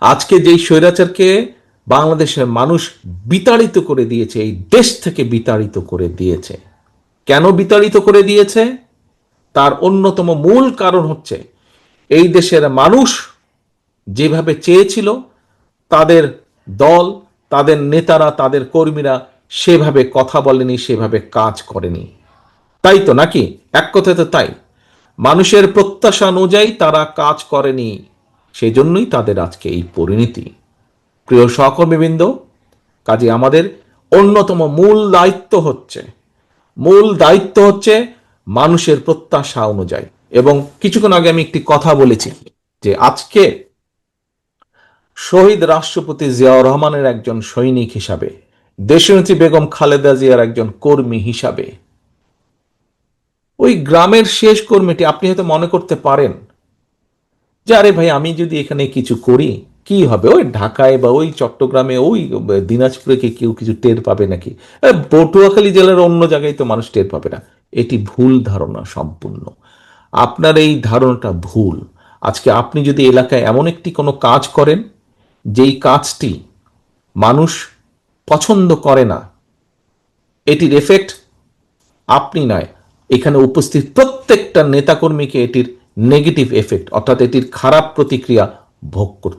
আজকে যেই স্বৈরাচারকে বাংলাদেশের মানুষ বিতাড়িত করে দিয়েছে, এই দেশ থেকে বিতাড়িত করে দিয়েছে। কেন বিতাড়িত করে দিয়েছে? তার অন্যতম মূল কারণ হচ্ছে, এই দেশের মানুষ যেভাবে চেয়েছিল, তাদের দল, তাদের নেতারা, তাদের কর্মীরা সেভাবে কথা বলেনি, সেভাবে কাজ করেনি। তাই তো নাকি? এক কথায় তো তাই। মানুষের প্রত্যাশা অনুযায়ী তারা কাজ করেনি। সেই জন্যই তাদের আজকে এই পরিণতি। প্রিয় সহকর্মীবৃন্দ, কাজে আমাদের অন্যতম মূল দায়িত্ব হচ্ছে, মূল দায়িত্ব হচ্ছে মানুষের প্রত্যাশা অনুযায়ী। এবং কিছুক্ষণ আগে আমি একটি কথা বলেছি যে আজকে শহীদ রাষ্ট্রপতি জিয়াউর রহমানের একজন সৈনিক হিসাবে, দেশনেত্রী বেগম খালেদা জিয়ার একজন কর্মী হিসাবে, ওই গ্রামের শেষ কর্মীটি, আপনি হয়তো মনে করতে পারেন যে, আরে ভাই, আমি যদি এখানে কিছু করি, কি হবে? ওই ঢাকায় বা ওই চট্টগ্রামে, ওই দিনাজপুরে কেউ কিছু টের পাবে নাকি? পটুয়াখালী জেলার অন্য জায়গায় তো মানুষ টের পাবে না। এটি ভুল ধারণা সম্পূর্ণ। আপনার এই ধারণাটা ভুল। আজকে আপনি যদি এলাকায় এমন একটি কোনো কাজ করেন, যেই কাজটি মানুষ পছন্দ করে না, এটির এফেক্ট আপনি নয়। এখানে উপস্থিত প্রত্যেকটা নেতাকর্মীকে এটির নেগেটিভ এফেক্ট অর্থাৎ এটির খারাপ প্রতিক্রিয়া ভোগ করতে